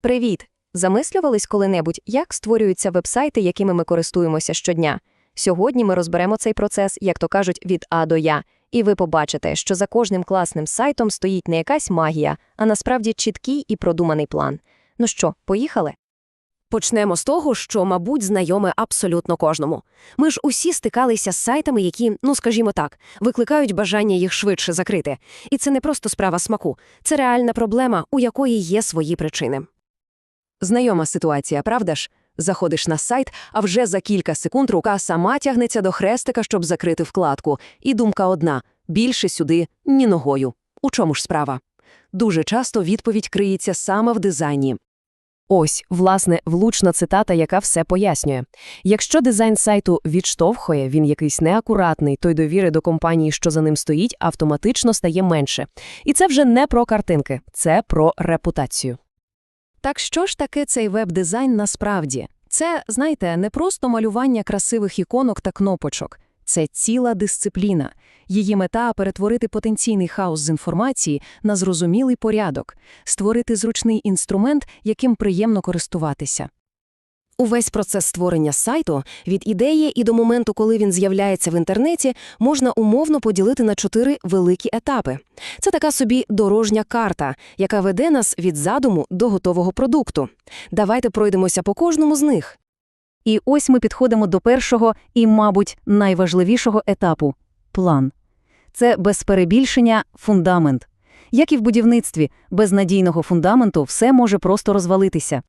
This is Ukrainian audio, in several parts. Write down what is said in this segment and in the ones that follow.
Привіт! Замислювались коли-небудь, як створюються вебсайти, якими ми користуємося щодня? Сьогодні ми розберемо цей процес, як то кажуть, від А до Я, і ви побачите, що за кожним класним сайтом стоїть не якась магія, а насправді чіткий і продуманий план. Ну що, поїхали? Почнемо з того, що, мабуть, знайоме абсолютно кожному. Ми ж усі стикалися з сайтами, які, ну скажімо так, викликають бажання їх швидше закрити. І це не просто справа смаку, це реальна проблема, у якої є свої причини. Знайома ситуація, правда ж? Заходиш на сайт, а вже за кілька секунд рука сама тягнеться до хрестика, щоб закрити вкладку. І думка одна – більше сюди ні ногою. У чому ж справа? Дуже часто відповідь криється саме в дизайні. Ось, власне, влучна цитата, яка все пояснює. Якщо дизайн сайту відштовхує, він якийсь неакуратний, то довіри до компанії, що за ним стоїть, автоматично стає менше. І це вже не про картинки, це про репутацію. Так що ж таке цей веб-дизайн насправді? Це, знаєте, не просто малювання красивих іконок та кнопочок. Це ціла дисципліна. Її мета – перетворити потенційний хаос з інформації на зрозумілий порядок, створити зручний інструмент, яким приємно користуватися. Увесь процес створення сайту від ідеї і до моменту, коли він з'являється в інтернеті, можна умовно поділити на чотири великі етапи. Це така собі дорожня карта, яка веде нас від задуму до готового продукту. Давайте пройдемося по кожному з них. І ось ми підходимо до першого і, мабуть, найважливішого етапу план. Це без перебільшення фундамент. Як і в будівництві, без надійного фундаменту все може просто розвалитися.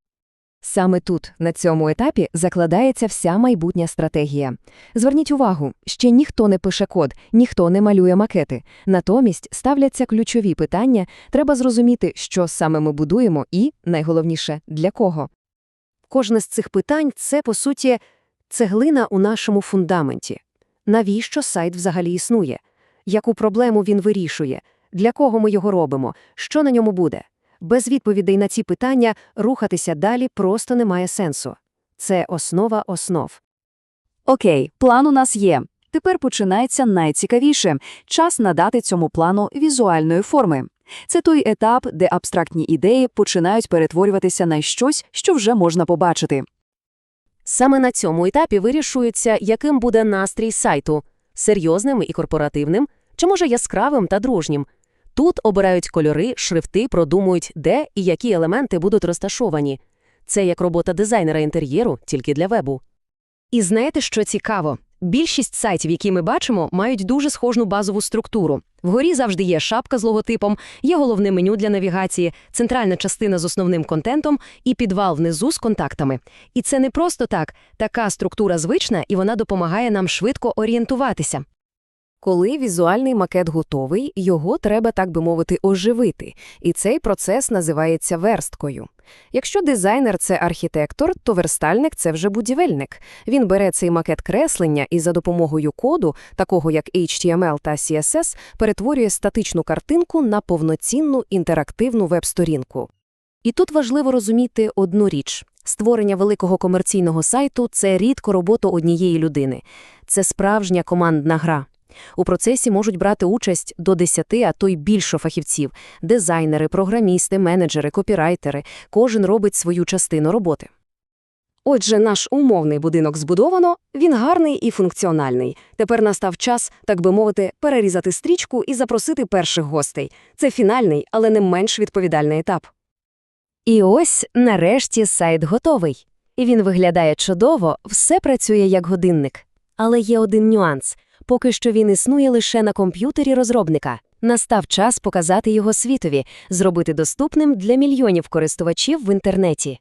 Саме тут, на цьому етапі, закладається вся майбутня стратегія. Зверніть увагу, ще ніхто не пише код, ніхто не малює макети. Натомість ставляться ключові питання, треба зрозуміти, що саме ми будуємо і, найголовніше, для кого. Кожне з цих питань – це, по суті, цеглина у нашому фундаменті. Навіщо сайт взагалі існує? Яку проблему він вирішує? Для кого ми його робимо? Що на ньому буде? Без відповідей на ці питання рухатися далі просто немає сенсу. Це основа основ. Окей, план у нас є. Тепер починається найцікавіше – час надати цьому плану візуальної форми. Це той етап, де абстрактні ідеї починають перетворюватися на щось, що вже можна побачити. Саме на цьому етапі вирішується, яким буде настрій сайту – серйозним і корпоративним, чи може яскравим та дружнім. Тут обирають кольори, шрифти, продумують, де і які елементи будуть розташовані. Це як робота дизайнера інтер'єру, тільки для вебу. І знаєте, що цікаво? Більшість сайтів, які ми бачимо, мають дуже схожу базову структуру. Вгорі завжди є шапка з логотипом, є головне меню для навігації, центральна частина з основним контентом і підвал внизу з контактами. І це не просто так. Така структура звична, і вона допомагає нам швидко орієнтуватися. Коли візуальний макет готовий, його треба, так би мовити, оживити, і цей процес називається версткою. Якщо дизайнер – це архітектор, то верстальник – це вже будівельник. Він бере цей макет креслення і за допомогою коду, такого як HTML та CSS, перетворює статичну картинку на повноцінну інтерактивну веб-сторінку. І тут важливо розуміти одну річ. Створення великого комерційного сайту – це рідко робота однієї людини. Це справжня командна гра. У процесі можуть брати участь до 10, а то й більше фахівців – дизайнери, програмісти, менеджери, копірайтери. Кожен робить свою частину роботи. Отже, наш умовний будинок збудовано, він гарний і функціональний. Тепер настав час, так би мовити, перерізати стрічку і запросити перших гостей. Це фінальний, але не менш відповідальний етап. І ось, нарешті, сайт готовий. І він виглядає чудово, все працює як годинник. Але є один нюанс – Поки що він існує лише на комп'ютері розробника. Настав час показати його світові, зробити доступним для мільйонів користувачів в інтернеті.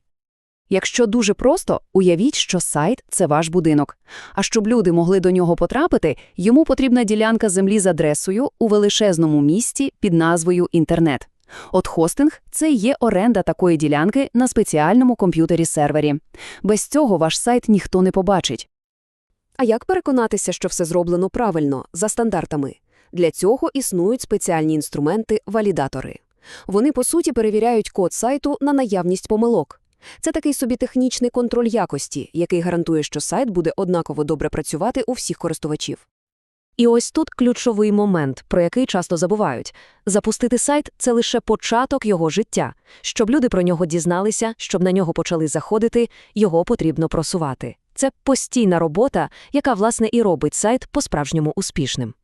Якщо дуже просто, уявіть, що сайт це ваш будинок. А щоб люди могли до нього потрапити, йому потрібна ділянка землі з адресою у величезному місті під назвою Інтернет. От хостинг це є оренда такої ділянки на спеціальному комп'ютері сервері. Без цього ваш сайт ніхто не побачить. А як переконатися, що все зроблено правильно, за стандартами? Для цього існують спеціальні інструменти-валідатори. Вони, по суті, перевіряють код сайту на наявність помилок. Це такий собі технічний контроль якості, який гарантує, що сайт буде однаково добре працювати у всіх користувачів. І ось тут ключовий момент, про який часто забувають. Запустити сайт – це лише початок його життя. Щоб люди про нього дізналися, щоб на нього почали заходити, його потрібно просувати. Це постійна робота, яка, власне, і робить сайт по-справжньому успішним.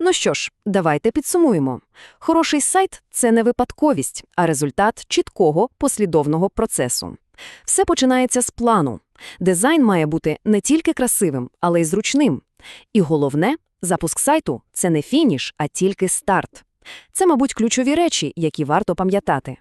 Ну що ж, давайте підсумуємо. Хороший сайт – це не випадковість, а результат чіткого, послідовного процесу. Все починається з плану. Дизайн має бути не тільки красивим, але й зручним. І головне – запуск сайту – це не фініш, а тільки старт. Це, мабуть, ключові речі, які варто пам'ятати.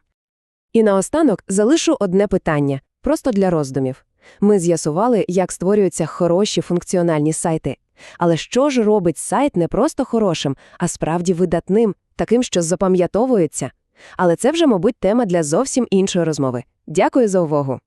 І наостанок залишу одне питання, просто для роздумів. Ми з'ясували, як створюються хороші функціональні сайти. Але що ж робить сайт не просто хорошим, а справді видатним, таким, що запам'ятовується? Але це вже, мабуть, тема для зовсім іншої розмови. Дякую за увагу!